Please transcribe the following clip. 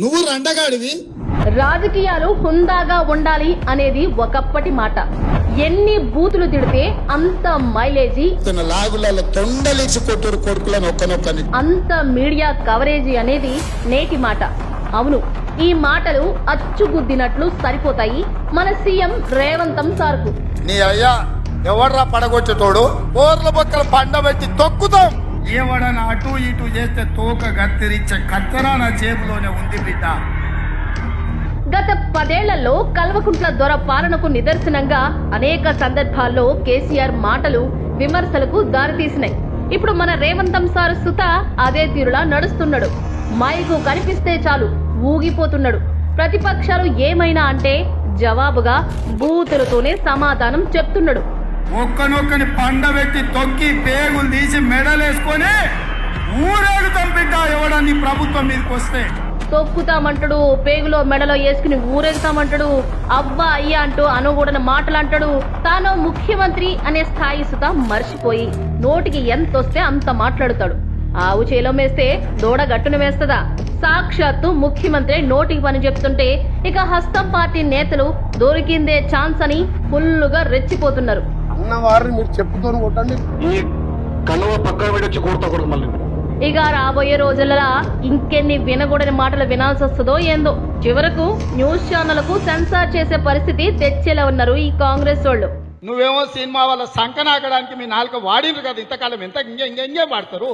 నువ్వు రండగాడివి. రాజకీయాలు హుందాగా ఉండాలి అనేది ఒకప్పటి మాట. ఎన్ని బూతులు తిడితే అంత మైలేజీ. తన లాగులలో తొండలేసి కొట్టురు కొడుకులను ఒక్కనొక్కని. అంత మీడియా కవరేజీ అనేది నేటి మాట. అవును ఈ మాటలు అచ్చుగుద్దినట్లు సరిపోతాయి మన సీఎం రేవంతం సార్కు. నీ అయ్యా ఎవర్రా పడగొచ్చేటోడు బోర్ల బొక్కల పండబెట్టి తొక్కుతాం. ఏవడన అటు ఇటు చేస్తే తోక గత్తిరించే కత్తెర నా జేబులోనే ఉంది బిడ్డ. గత పదేళ్ళలో కల్వకుంట్ల దొర పాలనకు నిదర్శనంగా అనేక సందర్భాల్లో కేసీఆర్ మాటలు విమర్శలకు దారితీసినాయి. ఇప్పుడు మన రేవంతం సార్ సుత అదే తీరులా నడుస్తున్నాడు. మైకు కనిపిస్తే చాలు ఊగిపోతున్నాడు. ప్రతిపక్షాలు ఏమైనా అంటే జవాబుగా బూతులతోనే సమాధానం చెప్తున్నాడు. ఒక్కనొక్కని పండబెట్టి తొక్కి పేగులు తీసి మెడలేసుకొని ఊరేగుతాం బిడ్డ ఎవడని ప్రభుత్వం మీదకి వస్తే? తొక్కుతామంటాడు పేగులో మెడలో వేసుకుని ఊరేగుతామంటాడు అబ్బా అయ్యా అంటూ అనుకూడని మాటలు అంటాడు తాను ముఖ్యమంత్రి అనే స్థాయి సుత మర్చిపోయి నోటికి ఎంత వస్తే అంత మాట్లాడుతాడు. ఆవు చేలో వేస్తే దూడ గట్టును వేస్తదా? సాక్షాత్తు ముఖ్యమంత్రి నోటికి పని చెప్తుంటే ఇక హస్తం పార్టీ నేతలు దొరికిందే ఛాన్స్ అని ఫుల్లుగా రెచ్చిపోతున్నారు. అన్న వారిని మీరు చెప్పుకొని కొట్టండి. ఈ కన్నువ పక్కన పెట్టొచ్చి కొడతా మళ్ళీ. ఇక రాబోయే రోజులలో ఇంకెన్ని వినకూడని మాటలు వినాల్సి వస్తుందో ఏందో. చివరకు న్యూస్ ఛానళ్ళకు సెన్సార్ చేసే పరిస్థితి తెచ్చేలా ఉన్నారు ఈ కాంగ్రెస్ వాళ్ళు. నువ్వేమో సినిమా వాళ్ళ సంకనాకడానికి మీ నాలుక వాడినరు కదా ఇంతకాలం. ఎంత ఇంకే ఇంకే ఇంకే వాడతారు?